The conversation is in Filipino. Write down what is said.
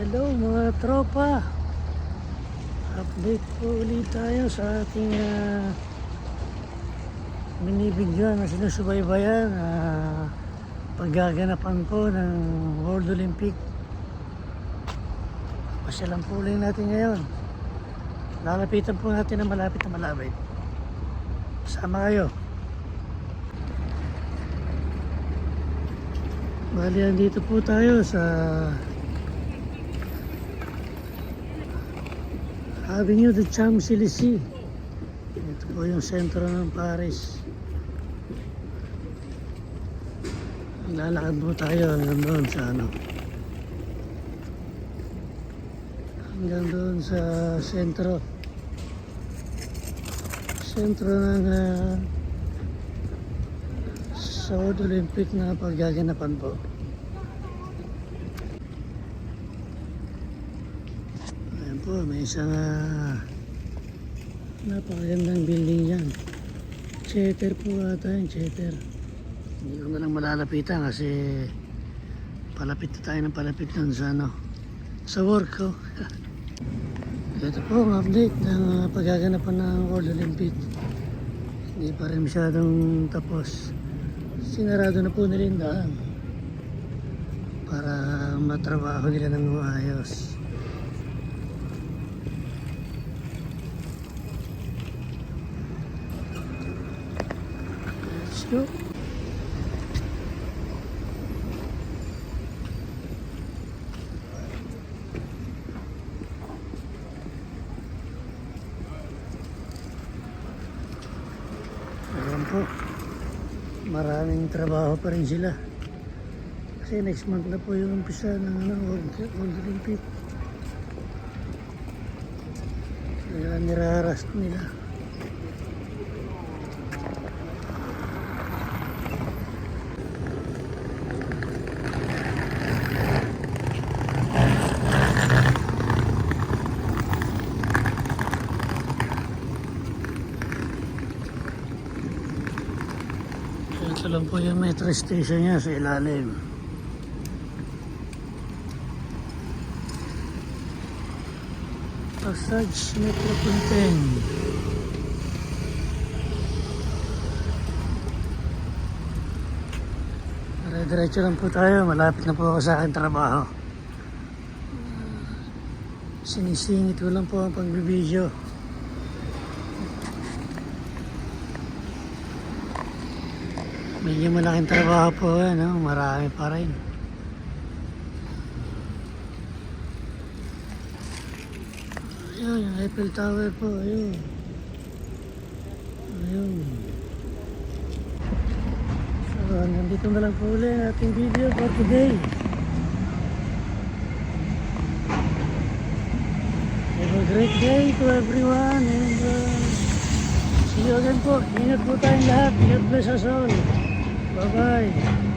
Hello mga tropa. Update po ulit tayo sa ating uh, video na sinusubaybayan uh, paggaganapan po ng World Olympic. Pasyalan po ulit natin ngayon. Lalapitan po natin na malapit na malapit. Sama kayo. Bali, andito po tayo sa Avenue de Champs-Élysées. Ito po yung sentro ng Paris. Lalakad po tayo hanggang doon sa ano. Hanggang doon sa sentro. Sentro ng uh, sa World Olympic na paggaganapan po. Ayan po, may isang uh, napakagandang building yan. Cheter po ata yung cheter. Hindi ko na lang malalapitan kasi palapit na tayo ng palapit nun sa ano, sa work ko. Ito po ang update ng uh, paggaganapan ng World Olympic. Hindi pa rin masyadong tapos sinarado na po nila yung daan para matrabaho nila ng maayos. Go. Ayan po maraming trabaho pa rin sila. Kasi next month na po yung umpisa ng ano, World, Olympic. Kaya niraras nila. Ito lang po yung metro station niya sa ilalim. Passage Metropolitan. Dire-diretso lang po tayo. Malapit na po ako sa aking trabaho. Sinisingit ko lang po ang pagbibideo. Medyo malaking trabaho po yan, no? marami pa rin. Ayun, yung Eiffel Tower po, ayun. Ayun. So, nandito na lang po ulit ang ating video for today. Have a great day to everyone and uh, see you again po. Ingat po tayong lahat. God bless us all. Bye-bye.